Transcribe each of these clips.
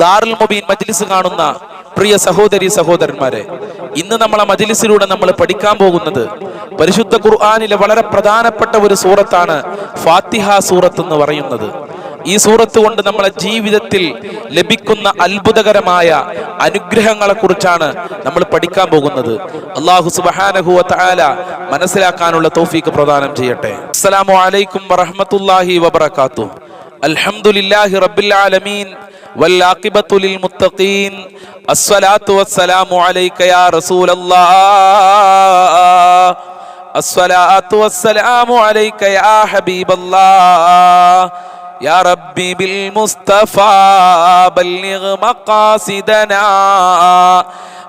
ദാറുൽ മുബീൻ മജ്ലിസ് കാണുന്ന പ്രിയ സഹോദരി സഹോദരന്മാരെ ഇന്ന് നമ്മൾ ആ മജ്ലിസിലൂടെ നമ്മൾ പഠിക്കാൻ പോകുന്നത് പരിശുദ്ധ ഖുർആാനിലെ വളരെ പ്രധാനപ്പെട്ട ഒരു സൂറത്താണ് ഫാത്തിഹ സൂറത്ത് എന്ന് പറയുന്നത്. ഈ സൂറത്ത് കൊണ്ട് നമ്മളെ ജീവിതത്തിൽ ലഭിക്കുന്ന അത്ഭുതകരമായ അനുഗ്രഹങ്ങളെ കുറിച്ചാണ് നമ്മൾ പഠിക്കാൻ പോകുന്നത്. അള്ളാഹു സുബാനഹുവ തആല മനസ്സിലാക്കാനുള്ള തൗഫീഖ് പ്രദാനം ചെയ്യട്ടെ. അസ്സലാമു അലൈക്കും വറഹ്മത്തുള്ളാഹി വബറകാതുഹു. അൽഹംദുലില്ലാഹി റബ്ബിൽ ആലമീൻ والعاقبة للمتقين الصلاة والسلام عليك يا رسول الله الصلاة والسلام عليك يا حبيب الله يا ربي بالمصطفى بلغ مقاصدنا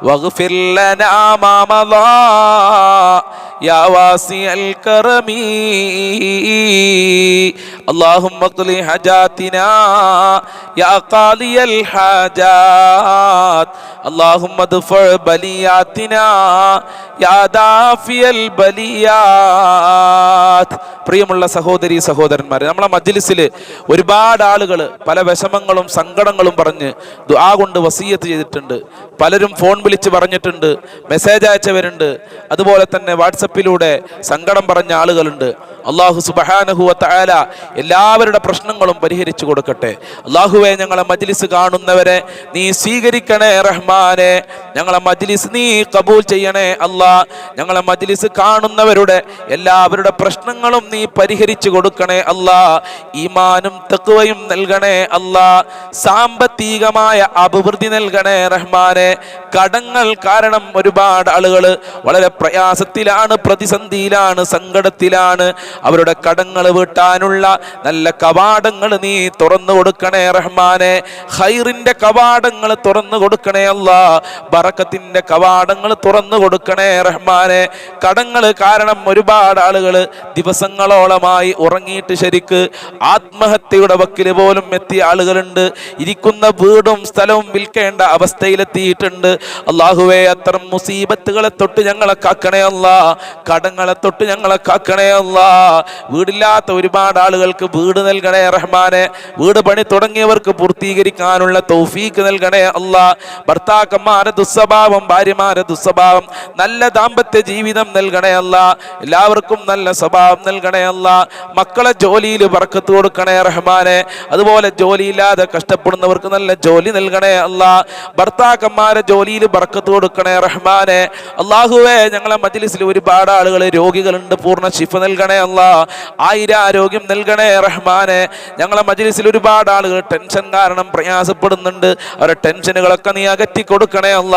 واغفر لنا ما مضى يا واسع الكرم اللهم اقض حاجاتنا يا قاضي الحاجات اللهم ادفع بلياتنا يا دافي البليات പ്രിയമുള്ള സഹോദരി സഹോദരന്മാരെ നമ്മളെ മജ്ലിസിൽ ഒരുപാട് ആളുകൾ പല വിഷമങ്ങളും സങ്കടങ്ങളും പറഞ്ഞ് ദുആ കൊണ്ട് വസീയത്ത് ചെയ്തിട്ടുണ്ട് പലരും ഫോൺ വിളിച്ച് പറഞ്ഞിട്ടുണ്ട് മെസ്സേജ് അയച്ചവരുണ്ട്. അതുപോലെ തന്നെ വാട്സപ്പിലൂടെ സങ്കടം പറഞ്ഞ ആളുകളുണ്ട്. അള്ളാഹു സുബഹാനഹുവ തആല എല്ലാവരുടെ പ്രശ്നങ്ങളും പരിഹരിച്ചു കൊടുക്കട്ടെ. അള്ളാഹുവെ ഞങ്ങളെ മജ്ലിസ് കാണുന്നവരെ നീ സ്വീകരിക്കണേ റഹ്മാനെ. ഞങ്ങളെ മജ്ലിസ് നീ കബൂൽ ചെയ്യണേ അല്ലാ ഞങ്ങളെ മജ്ലിസ് കാണുന്നവരുടെ എല്ലാവരുടെ പ്രശ്നങ്ങളും നീ പരിഹരിച്ചു കൊടുക്കണേ അല്ലാ ഈമാനും തക്കുവയും നൽകണേ അല്ലാ സാമ്പത്തികമായ അഭിവൃദ്ധി നൽകണേ റഹ്മാനെ. കടങ്ങൾ കാരണം ഒരുപാട് ആളുകൾ വളരെ പ്രയാസത്തിലാണ് പ്രതിസന്ധിയിലാണ് സങ്കടത്തിലാണ്. അവരുടെ കടങ്ങൾ വീട്ടാനുള്ള നല്ല കവാടങ്ങൾ നീ തുറന്നു കൊടുക്കണേ റഹ്മാനെ. ഹൈറിന്റെ കവാടങ്ങൾ തുറന്നു കൊടുക്കണേ അല്ല. ബറക്കത്തിന്റെ കവാടങ്ങൾ തുറന്നു കൊടുക്കണേ റഹ്മാനെ. കടങ്ങൾ കാരണം ഒരുപാട് ആളുകൾ ദിവസങ്ങളോളമായി ഉറങ്ങിയിട്ട് ശരിക്ക് ആത്മഹത്യയുടെ വക്കിൽ പോലും എത്തിയ ആളുകളുണ്ട്. ഇരിക്കുന്ന വീടും സ്ഥലവും വിൽക്കേണ്ട അവസ്ഥയിലെത്തിയിട്ടുണ്ട്. അള്ളാഹുവേ അത്തരം മുസീബത്തുകളെ തൊട്ട് ഞങ്ങളെ കാക്കണേ അല്ല. കടങ്ങളെ തൊട്ട് ഞങ്ങളെ കാക്കണേ അല്ല. വീടില്ലാത്ത ഒരുപാട് ആളുകൾക്ക് വീട് നൽകണേ റഹ്മാനെ. വീട് പണി തുടങ്ങിയവർക്ക് പൂർത്തീകരിക്കാനുള്ള തൗഫീക്ക് നൽകണേ അല്ല. ഭർത്താക്കന്മാരെ ദുസ്വഭാവം ഭാര്യമാരെ ദുസ്വഭാവം നല്ല ദാമ്പത്യ ജീവിതം നൽകണേ അല്ല. എല്ലാവർക്കും നല്ല സ്വഭാവം നൽകണേ അല്ല. മക്കളെ ജോലിയിൽ വറക്കത്ത് കൊടുക്കണേ റഹ്മാനെ. അതുപോലെ ജോലിയില്ലാതെ കഷ്ടപ്പെടുന്നവർക്ക് നല്ല ജോലി നൽകണേ അല്ല. ഭർത്താക്കന്മാരെ ജോലിയിൽ ബർക്കത്ത് കൊടുക്കണേ റഹ്മാനെ. അള്ളാഹുവേ ഞങ്ങളെ മജ്ലിസിൽ ഒരുപാട് ആളുകൾ രോഗികളുണ്ട്. പൂർണ ശിഫ നൽകണേ അല്ല. ആയിരം ആരോഗ്യം നൽകണേ റഹ്മാനെ. ഞങ്ങളെ മജ്ലിസിൽ ഒരുപാട് ആളുകൾ ടെൻഷൻ കാരണം പ്രയാസപ്പെടുന്നുണ്ട്. അവരുടെ ടെൻഷനുകളൊക്കെ നീ അകറ്റി കൊടുക്കണേ അല്ല.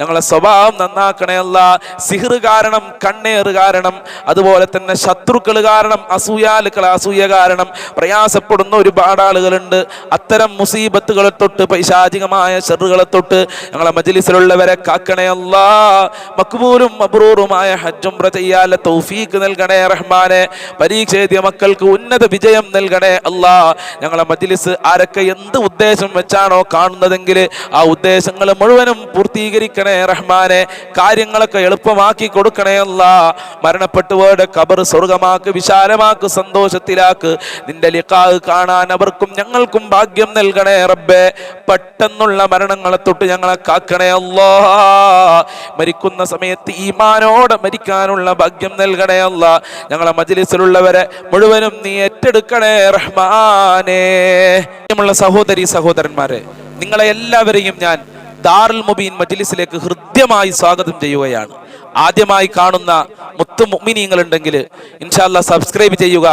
ഞങ്ങളെ സ്വഭാവം നന്നാക്കണേ അല്ല. സിഹർ കാരണം കണ്ണേറ് കാരണം അതുപോലെ തന്നെ ശത്രുക്കൾ കാരണം അസൂയാലുക്കൾ അസൂയ കാരണം പ്രയാസപ്പെടുന്ന ഒരുപാട് ആളുകളുണ്ട്. അത്തരം മുസീബത്തുകളെ തൊട്ട് പൈശാചികമായ ഷെറുകളെ തൊട്ട് ഞങ്ങളെ മജ്ലിസിലുള്ളവരെ കാക്കണേ അല്ലാ. മക്ബൂലും മബ്രൂറുമായ ഹജ്ജും ചെയ്യാല തൗഫീഖ് നൽകണേ റഹ്മാനെ. പരീക്ഷ എഴുതിയ മക്കൾക്ക് ഉന്നത വിജയം നൽകണേ അല്ലാ. ഞങ്ങളെ മജ്ലിസ് ആരൊക്കെ എന്ത് ഉദ്ദേശം വെച്ചാണോ കാണുന്നതെങ്കിൽ ആ ഉദ്ദേശങ്ങൾ മുഴുവനും പൂർത്തീകരിക്കണേ റഹ്മാനെ. കാര്യങ്ങളൊക്കെ എളുപ്പമാക്കി കൊടുക്കണേ അല്ല. മരണപ്പെട്ടുപോയുടെ കബർ സ്വർഗമാക്ക് വിശാലമാക്ക് സന്തോഷത്തിലാക്ക്. നിന്റെ ലിഖാ കാണാൻ അവർക്കും ഞങ്ങൾക്കും ഭാഗ്യം നൽകണേ റബ്ബേ. പെട്ടെന്നുള്ള മരണങ്ങളെ തൊട്ട് ഞങ്ങളെ കാക്കണേ അല്ലാ. മരിക്കുന്ന സമയത്ത് ഈമാനോടെ മരിക്കാനുള്ള ഭാഗ്യം നൽകണേ അല്ല ഞങ്ങളെ മജ്ലിസിലുള്ളവരെ മുഴുവനും നീ ഏറ്റെടുക്കണേ റഹ്മാനേ. സഹോദരി സഹോദരന്മാരെ നിങ്ങളെ എല്ലാവരെയും ഞാൻ ദാറുൽ മുബീൻ മജ്ലിസിലേക്ക് ഹൃദ്യമായി സ്വാഗതം ചെയ്യുകയാണ്. ആദ്യമായി കാണുന്ന മുത്തു മുഗ്മിനിയങ്ങൾ ഉണ്ടെങ്കിൽ ഇൻഷാല്ല സബ്സ്ക്രൈബ് ചെയ്യുക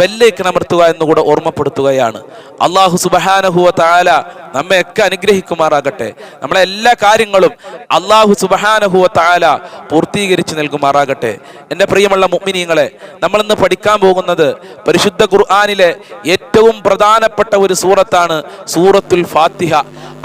ബെല്ലേക്ക് അമർത്തുക എന്നുകൂടെ ഓർമ്മപ്പെടുത്തുകയാണ്. അള്ളാഹു സുബഹാനഹുവ താല നമ്മയൊക്കെ അനുഗ്രഹിക്കുമാറാകട്ടെ. നമ്മളെ എല്ലാ കാര്യങ്ങളും അള്ളാഹു സുബഹാനഹുവ താല പൂർത്തീകരിച്ച് നൽകുമാറാകട്ടെ. എന്റെ പ്രിയമുള്ള മുഅ്മിനീങ്ങളെ നമ്മളിന്ന് പഠിക്കാൻ പോകുന്നത് പരിശുദ്ധ ഖുർആാനിലെ ഏറ്റവും പ്രധാനപ്പെട്ട ഒരു സൂറത്താണ് സൂറത്തുൽ ഫാത്തിഹ.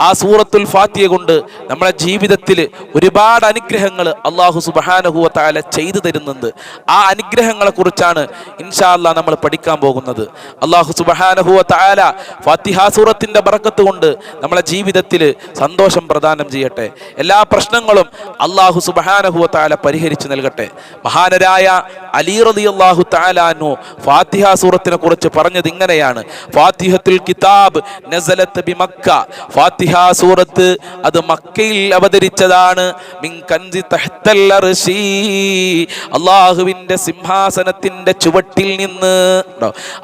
ആ സൂറത്തുൽ ഫാത്തിയ കൊണ്ട് നമ്മുടെ ജീവിതത്തിൽ ഒരുപാട് അനുഗ്രഹങ്ങൾ അള്ളാഹു സുബഹാനഹുവ താല ചെയ്തു തരുന്നുണ്ട്. ആ അനുഗ്രഹങ്ങളെ കുറിച്ചാണ് ഇൻഷാല്ല നമ്മൾ പഠിക്കാൻ പോകുന്നത്. അള്ളാഹു സുബഹാനഹുവ താല ഫാത്തിഹ സൂറത്തിന്റെ ബറക്കത്ത് കൊണ്ട് നമ്മളെ ജീവിതത്തിൽ സന്തോഷം പ്രദാനം ചെയ്യട്ടെ. എല്ലാ പ്രശ്നങ്ങളും അള്ളാഹു സുബഹാനഹുവ പരിഹരിച്ചു നൽകട്ടെ. മഹാനരായ അലി റതി അള്ളാഹു താലാനു ഫാത്തിഹ സൂറത്തിനെ കുറിച്ച് പറഞ്ഞത് ഇങ്ങനെയാണ്. ഫാത്തിഹത്തുൽ കിതാബ് നസലത്ത് ബി മക്ക ഫാത്തിഹ സൂറത്ത് അത് മക്കയിൽ അവതരിച്ചതാണ്. അള്ളാഹുവിന്റെ സിംഹാസനത്തിന്റെ ചുവട്ടിൽ നിന്ന്?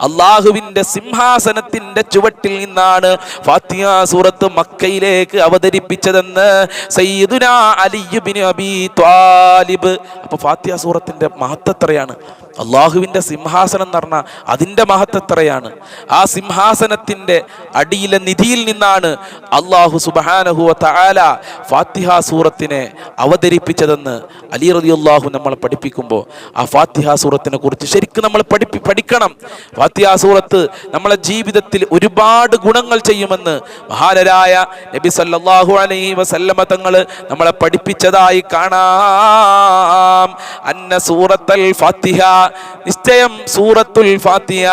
അള്ളാഹുവിന്റെ സിംഹാസനത്തിന്റെ ചുവട്ടിൽ നിന്നാണ് ഫാത്തിഹ സൂറത്ത് മക്കയിലേക്ക് അവതരിപ്പിച്ചതെന്ന് സയ്യിദുന അലിയുബിൻ അബി ത്വാലിബ്. അപ്പൊ ഫാത്തിഹ സൂറത്തിന്റെ മഹത്വത്രയാണ് അള്ളാഹുവിന്റെ സിംഹാസനം എന്ന് പറഞ്ഞാൽ അതിന്റെ മഹത്വത്രയാണ് ആ സിംഹാസനത്തിന്റെ അടിയിലെ നിധിയിൽ നിന്നാണ് അള്ളാഹു സുബാനഹുല ഫാത്തിഹ സൂറത്തിനെ അവതരിപ്പിച്ചതെന്ന് അലി റതി അള്ളാഹു നമ്മളെ പഠിപ്പിക്കുമ്പോൾ ആ ഫാത്തിഹ സൂറത്തിനെ കുറിച്ച് ശരിക്കും നമ്മൾ പഠിപ്പി പഠിക്കണം. ഫാത്തിഹ സൂറത്ത് നമ്മളെ ജീവിതത്തിൽ ഒരുപാട് ഗുണങ്ങൾ ചെയ്യുമെന്ന് മഹാനരായ നബി സല്ലാഹു അലൈഹി വസല്ലമ തങ്ങൾ നമ്മളെ പഠിപ്പിച്ചതായി കാണാം. അന്ന സൂറത്തൽ ഫാത്തിഹ നിശ്ചയം സൂറത്തുൽ ഫാത്തിഹ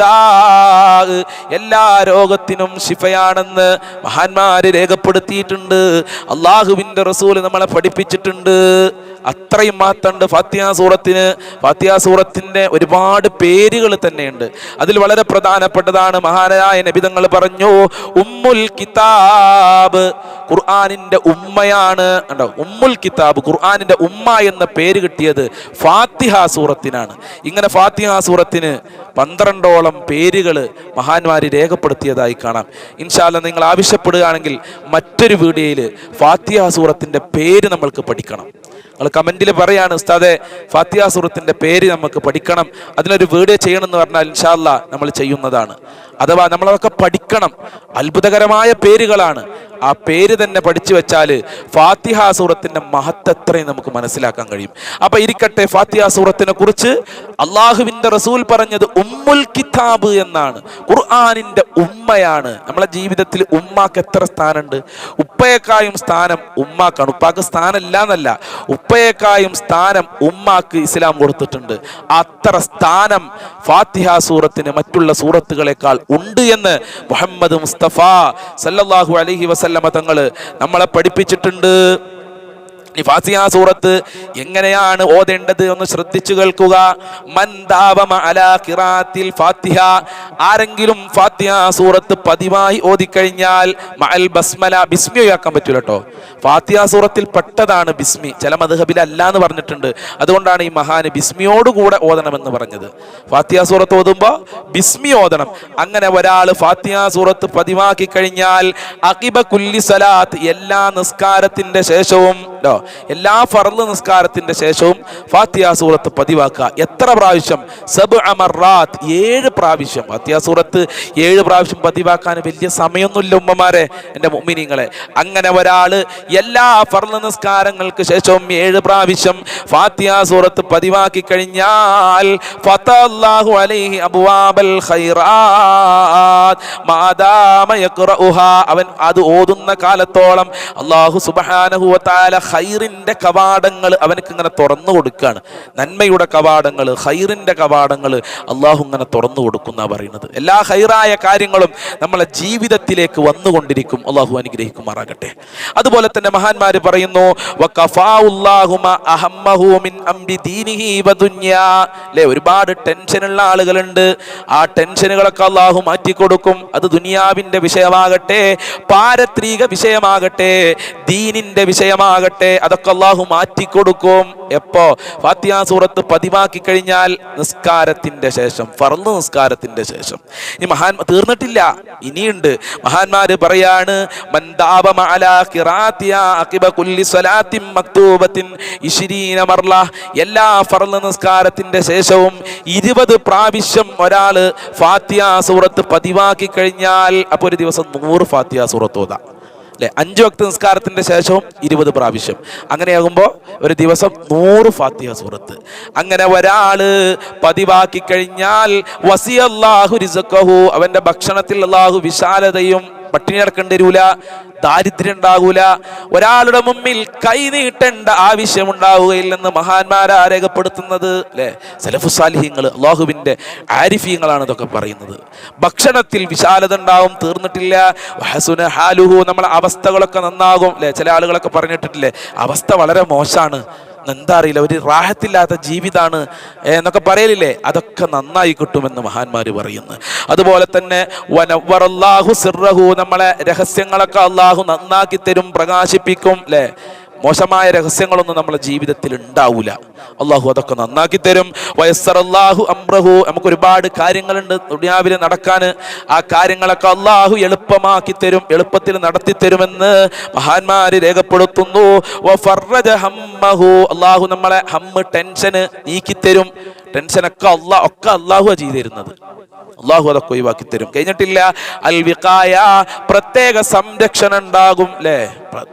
ദാ എല്ലാ രോഗത്തിനും ശിഫയാണെന്ന് മഹാന്മാര് രേഖപ്പെടുത്തിയിട്ടുണ്ട്. അള്ളാഹുവിന്റെ റസൂൽ നമ്മളെ പഠിപ്പിച്ചിട്ടുണ്ട്. അത്രയും മാത്തണ്ട് ഫാത്തിഹ സൂറത്തിന്. ഫാത്തിഹ സൂറത്തിന്റെ ഒരുപാട് പേരുകൾ തന്നെയുണ്ട്. അതിൽ വളരെ പ്രധാനപ്പെട്ടതാണ് മഹാനായ നബിതങ്ങൾ പറഞ്ഞു ഉമ്മുൽ കിതാബ് ഖുർആാനിന്റെ ഉമ്മയാണ്. ഉമ്മുൽ കിതാബ് ഖുർആാനിന്റെ ഉമ്മ എന്ന പേര് കിട്ടിയത് ഫാത്തിഹ സൂറത്തിനാണ്. ഇങ്ങനെ ഫാത്തിഹ സൂറത്തിന് പന്ത്രണ്ടോളം പേരുകൾ മഹാന്മാര് രേഖപ്പെടുത്തിയതായി കാണാം. ഇൻഷാല്ല നിങ്ങൾ ആവശ്യപ്പെടുകയാണെങ്കിൽ മറ്റൊരു വീഡിയോയിൽ ഫാത്തിഹ സൂറത്തിന്റെ പേര് നമ്മൾക്ക് പഠിക്കണം. നിങ്ങൾ കമന്റിൽ പറയാണ് ഉസ്താദെ ഫാത്തിഹ സൂറത്തിന്റെ പേര് നമുക്ക് പഠിക്കണം. അതിനൊരു വീഡിയോ ചെയ്യണം എന്ന് പറഞ്ഞാൽ ഇൻഷാല്ല നമ്മൾ ചെയ്യുന്നതാണ്. അഥവാ നമ്മളതൊക്കെ പഠിക്കണം. അത്ഭുതകരമായ പേരുകളാണ്. ആ പേര് തന്നെ പഠിച്ചു വെച്ചാൽ ഫാത്തിഹ സൂറത്തിന്റെ മഹത്വത്രയും നമുക്ക് മനസ്സിലാക്കാൻ കഴിയും. അപ്പൊ ഇരിക്കട്ടെ ഫാത്തിഹ സൂറത്തിനെ കുറിച്ച് അള്ളാഹുവിന്റെ റസൂൽ പറഞ്ഞത് ഉമ്മുൽ കിതാബ് എന്നാണ്. ഖുർആാനിന്റെ ഉമ്മയാണ്. നമ്മളെ ജീവിതത്തിൽ ഉമ്മാക്ക് എത്ര സ്ഥാനമുണ്ട്? ഉപ്പയേക്കായും സ്ഥാനം ഉമ്മാക്കാണ്. ഉപ്പാക്ക് സ്ഥാനമില്ല എന്നല്ല ഉപ്പയേക്കായും സ്ഥാനം ഉമ്മാക്ക് ഇസ്ലാം കൊടുത്തിട്ടുണ്ട്. അത്ര സ്ഥാനം ഫാത്തിഹ സൂറത്തിന് മറ്റുള്ള സൂറത്തുകളെക്കാൾ ഉണ്ട് എന്ന് മുഹമ്മദ് മുസ്തഫ സല്ലല്ലാഹു അലൈഹി വസല്ലമ തങ്ങൾ നമ്മളെ പഠിപ്പിച്ചിട്ടുണ്ട്. ഫാത്തിഹ സൂറത്ത് എങ്ങനെയാണ് ഓതേണ്ടത് എന്ന് ശ്രദ്ധിച്ചു കേൾക്കുക. ദാവമ ഫാത്തിഹ. ആരെങ്കിലും ഫാത്തിഹ സൂറത്ത് പതിവായി ഓതിക്കഴിഞ്ഞാൽ മഅൽ ബസ്മല ബിസ്മി ഒഴിവാക്കാൻ പറ്റൂല കേട്ടോ ഫാത്തിഹ സൂറത്തിൽ പെട്ടതാണ് ബിസ്മി. ചില മധുഹബിൽ അല്ല എന്ന് പറഞ്ഞിട്ടുണ്ട്. അതുകൊണ്ടാണ് ഈ മഹാന് ബിസ്മിയോടുകൂടെ ഓതണമെന്ന് പറഞ്ഞത്. ഫാത്തിഹ സൂറത്ത് ഓതുമ്പോൾ ബിസ്മി ഓതണം. അങ്ങനെ ഒരാൾ ഫാത്തിഹ സൂറത്ത് പതിവാക്കി കഴിഞ്ഞാൽ അകിബ കുല്ലി സലാത്ത് എല്ലാ നിസ്കാരത്തിന്റെ ശേഷവും ട്ടോ എല്ലാ ഫർൾ നിസ്കാരത്തിന്റെ ശേഷവും ഫാത്തിയ സൂറത്ത് പതിവാക്കുക. എത്ര പ്രാവശ്യം? സബ് അമറാത്ത് ഏഴ് പ്രാവശ്യം. ഫാത്തിയ സൂറത്ത് ഏഴ് പ്രാവശ്യം പതിവാക്കാൻ വലിയ സമയമൊന്നുമില്ല ഉമ്മമാരെ എന്റെ മുമ്മിനിങ്ങളെ അങ്ങനെ ഒരാൾ എല്ലാ ഫർൾ നിസ്കാരങ്ങൾക്ക് ശേഷവും ഏഴ് പ്രാവശ്യം ഫാത്തിയ സൂറത്ത് പതിവാക്കി കഴിഞ്ഞാൽ അലൈഹി അബ്വാബൽ അവൻ അത് ഓതുന്ന കാലത്തോളം അല്ലാഹു സുബ്ഹാനഹു ഖൈറിന്റെ കവാടങ്ങൾ അവനക്ക് ഇങ്ങനെ തുറന്നു കൊടുക്കുകയാണ് നന്മയുടെ കവാടങ്ങൾ ഖൈറിന്റെ കവാടങ്ങൾ അള്ളാഹു ഇങ്ങനെ തുറന്നു കൊടുക്കുന്ന പറയുന്നത്. എല്ലാ ഹൈറായ കാര്യങ്ങളും നമ്മളെ ജീവിതത്തിലേക്ക് വന്നുകൊണ്ടിരിക്കും. അള്ളാഹു അനുഗ്രഹിക്കുമാറാകട്ടെ. അതുപോലെ തന്നെ മഹാന്മാര് പറയുന്നു അല്ലേ ഒരുപാട് ടെൻഷനുള്ള ആളുകളുണ്ട്. ആ ടെൻഷനുകളൊക്കെ അള്ളാഹു മാറ്റിക്കൊടുക്കും. അത് ദുനിയാവിന്റെ വിഷയമാകട്ടെ പാരത്രിക വിഷയമാകട്ടെ ദീനിന്റെ വിഷയമാകട്ടെ അതൊക്കെ അള്ളാഹു മാറ്റിക്കൊടുക്കും. എപ്പോ? ഫാത്തിഹ സൂറത്ത് പതിവാക്കി കഴിഞ്ഞാൽ നിസ്കാരത്തിന്റെ ശേഷം ഫർൾ നിസ്കാരത്തിന്റെ ശേഷം. ഈ മഹാൻ തീർന്നിട്ടില്ല. ഇനിയുണ്ട്. മഹാന്മാര് പറയാണ് എല്ലാ ഫർൾ നിസ്കാരത്തിന്റെ ശേഷവും ഇരുപത് പ്രാവശ്യം ഒരാൾ ഫാത്തിഹ സൂറത്ത് പതിവാക്കി കഴിഞ്ഞാൽ അപ്പൊ ഒരു ദിവസം നൂറ് ഫാത്തിഹ സൂറത്ത് ഓതാം. അല്ലെ അഞ്ചു വക്ത നിസ്കാരത്തിന്റെ ശേഷവും ഇരുപത് പ്രാവശ്യം. അങ്ങനെയാകുമ്പോൾ ഒരു ദിവസം നൂറ് ഫാത്തിഹ സുഹൃത്ത് അങ്ങനെ ഒരാൾ പതിവാക്കി കഴിഞ്ഞാൽ വസിയല്ലാഹു റിസക്കഹു അവന്റെ ഭക്ഷണത്തിൽ അള്ളാഹു വിശാലതയും പട്ടിണി നടക്കേണ്ടി വരൂല ദാരിദ്ര്യം ഉണ്ടാകൂല ഒരാളുടെ മുമ്പിൽ കൈ ആവശ്യം ഉണ്ടാവുകയില്ലെന്ന് മഹാന്മാരാ രേഖപ്പെടുത്തുന്നത് അല്ലെ? സലഫുസാലിഹ്യങ്ങൾ അള്ളാഹുവിന്റെ ആരിഫീങ്ങളാണ് ഇതൊക്കെ പറയുന്നത്. ഭക്ഷണത്തിൽ വിശാലത ഉണ്ടാവും തീർന്നിട്ടില്ല. വഹസുന ഹാലുഹു നമ്മളെ അവസ്ഥകളൊക്കെ നന്നാകും അല്ലെ? ചില ആളുകളൊക്കെ പറഞ്ഞിട്ടില്ലേ അവസ്ഥ വളരെ മോശമാണ് എന്താ അറിയില്ല ഒരു റാഹത്തില്ലാത്ത ജീവിതമാണ് എന്നൊക്കെ പറയലില്ലേ? അതൊക്കെ നന്നായി കിട്ടുമെന്ന് മഹാന്മാർ പറയുന്നു. അതുപോലെ തന്നെ വനവ്വറല്ലാഹു സിർറഹു നമ്മളെ രഹസ്യങ്ങളൊക്കെ അള്ളാഹു നന്നാക്കി തരും പ്രകാശിപ്പിക്കും അല്ലേ മോശമായ രഹസ്യങ്ങളൊന്നും നമ്മളെ ജീവിതത്തിൽ ഉണ്ടാവൂല. അള്ളാഹു അതൊക്കെ നന്നാക്കി തരും. വയസ്സറല്ലാഹു അമ്രഹു നമുക്ക് ഒരുപാട് കാര്യങ്ങളുണ്ട് ദുനിയാവിൽ നടക്കാൻ. ആ കാര്യങ്ങളൊക്കെ അള്ളാഹു എളുപ്പമാക്കി തരും എളുപ്പത്തിൽ നടത്തി തരുമെന്ന് മഹാന്മാര് രേഖപ്പെടുത്തുന്നു. അള്ളാഹു നമ്മളെ ഹമ്മ് ടെൻഷന് നീക്കിത്തരും ടെൻഷനൊക്കെ അള്ളാഹ് ഒക്കെ അള്ളാഹു ചെയ്തു തരുന്നത്. അള്ളാഹു അതൊക്കെ ഒഴിവാക്കി തരും. കഴിഞ്ഞിട്ടില്ല അൽ വിക്കായ പ്രത്യേക സംരക്ഷണം ഉണ്ടാകും അല്ലേ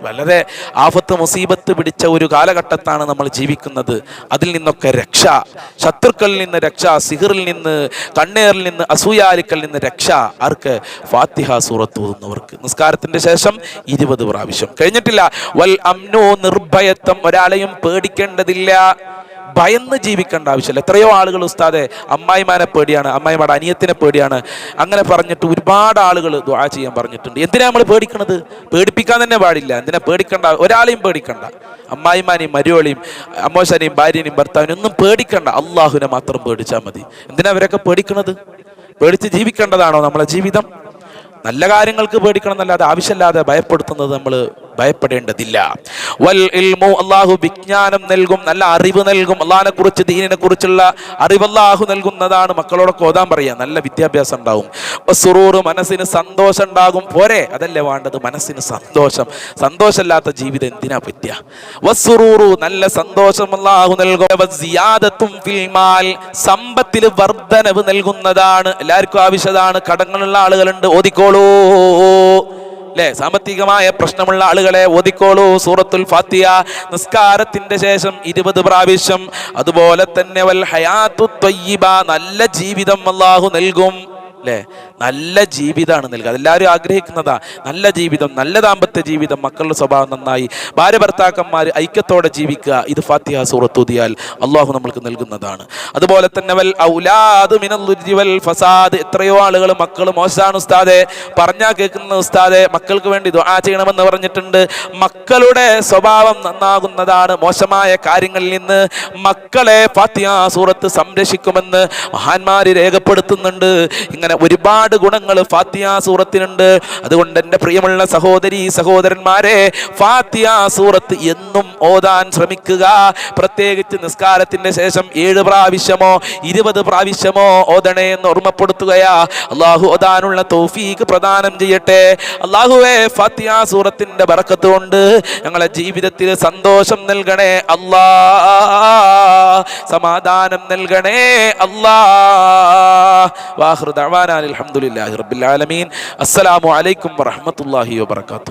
വളരെ ആഫത്ത് മുസീബത്ത് പിടിച്ച ഒരു കാലഘട്ടത്താണ് നമ്മൾ ജീവിക്കുന്നത്. അതിൽ നിന്നൊക്കെ രക്ഷ ശത്രുക്കളിൽ നിന്ന് രക്ഷ സിഹിറിൽ നിന്ന് കണ്ണേറിൽ നിന്ന് അസൂയാലിക്കൽ നിന്ന് രക്ഷ. ആർക്ക്? ഫാത്തിഹ സൂറത്ത് ഓതുന്നവർക്ക്. നിസ്കാരത്തിന്റെ ശേഷം ഇരുപത് പ്രാവശ്യം. കഴിഞ്ഞിട്ടില്ല വൽ അമ്നോ നിർഭയത്വം. ഒരാളെയും പേടിക്കേണ്ടതില്ല. ഭയന്ന് ജീവിക്കേണ്ട ആവശ്യമില്ല. എത്രയോ ആളുകൾ ഉസ്താദെ അമ്മായിമാനെ പേടിയാണ് അമ്മായിമാരുടെ അനിയത്തിനെ പേടിയാണ്. അങ്ങനെ പറഞ്ഞിട്ട് ഒരുപാട് ആളുകൾ ദ്വാ ചെയ്യാൻ പറഞ്ഞിട്ടുണ്ട്. എന്തിനാ നമ്മൾ പേടിക്കണത്? പേടിപ്പിക്കാൻ തന്നെ പാടില്ല. എന്തിനാ പേടിക്കണ്ട? ഒരാളെയും പേടിക്കണ്ട. അമ്മായിമാനെയും മരുവളിയും അമ്മോശനെയും ഭാര്യനെയും ഭർത്താവിനെയും ഒന്നും പേടിക്കണ്ട. അള്ളാഹുവിനെ മാത്രം പേടിച്ചാൽ മതി. എന്തിനാ അവരൊക്കെ പേടിക്കണത്? പേടിച്ച് ജീവിക്കേണ്ടതാണോ നമ്മളെ ജീവിതം? നല്ല കാര്യങ്ങൾക്ക് പേടിക്കണം എന്നല്ലാതെ ആവശ്യമില്ലാതെ ഭയപ്പെടുത്തുന്നത് നമ്മൾ ഭയപ്പെടേണ്ടതില്ല. വൽ ഇൽമു അള്ളാഹു വിജ്ഞാനം നൽകും നല്ല അറിവ് നൽകും അള്ളാഹിനെ കുറിച്ച് ദീനിനെ കുറിച്ചുള്ള അറിവ് അള്ളാഹു നൽകുന്നതാണ് മക്കളോടൊക്കെ ഓതാൻ പറയാ നല്ല വിദ്യാഭ്യാസം ഉണ്ടാവും. സുറൂറ് മനസ്സിന് സന്തോഷം ഉണ്ടാകും. പോരെ? അതല്ലേ വേണ്ടത്? മനസ്സിന് സന്തോഷം. സന്തോഷമില്ലാത്ത ജീവിതം എന്തിനാ പറ്റുക വസ്സുറൂറു നല്ല സന്തോഷം അള്ളാഹു നൽകും. സമ്പത്തിൽ വർധനവ് നൽകുന്നതാണ്. എല്ലാവർക്കും ആവശ്യതാണ് കടങ്ങളുള്ള ആളുകളുണ്ട്. ഓതിക്കോളൂ. അല്ലെ സാമ്പത്തികമായ പ്രശ്നമുള്ള ആളുകളെ ഓതിക്കോളൂ. സൂറത്തുൽ ഫാത്തിയ നിസ്കാരത്തിന്റെ ശേഷം ഇരുപത് പ്രാവശ്യം. അതുപോലെ തന്നെ വൽ ഹയാത്തു നല്ല ജീവിതം അള്ളാഹു നൽകും. അല്ലേ നല്ല ജീവിതമാണ് നൽകുക. എല്ലാവരും ആഗ്രഹിക്കുന്നതാ. നല്ല ജീവിതം നല്ല ദാമ്പത്യ ജീവിതം മക്കളുടെ സ്വഭാവം നന്നായി. ഭാര്യ ഭർത്താക്കന്മാർ ഐക്യത്തോടെ ജീവിക്കുക. ഇത് ഫാത്തിഹ സൂറത്തുതിയാൽ അള്ളാഹു നമ്മൾക്ക് നൽകുന്നതാണ്. അതുപോലെ തന്നെ വൽ ഔലാദ് മിനൽ ഫസാദ്. എത്രയോ ആളുകൾ മക്കൾ മോശമാണ് ഉസ്താദെ. പറഞ്ഞാൽ കേൾക്കുന്ന ഉസ്താദെ മക്കൾക്ക് വേണ്ടി ദുആ ചെയ്യണമെന്ന് പറഞ്ഞിട്ടുണ്ട്. മക്കളുടെ സ്വഭാവം നന്നാകുന്നതാണ് മോശമായ കാര്യങ്ങളിൽ നിന്ന് മക്കളെ ഫാത്തിഹ സൂറത്ത് സംരക്ഷിക്കുമെന്ന് മഹാന്മാര് രേഖപ്പെടുത്തുന്നുണ്ട്. ഇങ്ങനെ ഒരുപാട് ഗുണങ്ങൾ ഫാത്തിഹ സൂറത്തിനുണ്ട് അതുകൊണ്ട് എന്റെ പ്രിയമുള്ള സഹോദരി സഹോദരന്മാരെ ഫാത്തിഹ സൂറത്ത് എന്നും ഓതാൻ ശ്രമിക്കുക. പ്രത്യേകിച്ച് നിസ്കാരത്തിന്റെ ശേഷം ഏഴ് പ്രാവശ്യമോ ഇരുപത് പ്രാവശ്യമോ ഓതണേ എന്ന് ഓർമ്മപ്പെടുത്തുകയാ. അള്ളാഹു ഓതാനുള്ള തോഫീക്ക് പ്രദാനം ചെയ്യട്ടെ. അള്ളാഹുവേ ഫാത്തിഹ സൂറത്തിന്റെ ബറക്കത്ത് കൊണ്ട് ഞങ്ങളെ ജീവിതത്തിൽ സന്തോഷം നൽകണേ അല്ലാ. സമാധാനം നൽകണേ അല്ലാ. വാഹൃദ അലഹമുല്ലാഹി റബ്ബിൽ ആലമീൻ. അസ്സലാമു അലൈക്കും വറഹ്മത്തുള്ളാഹി വബറകാതുഹു.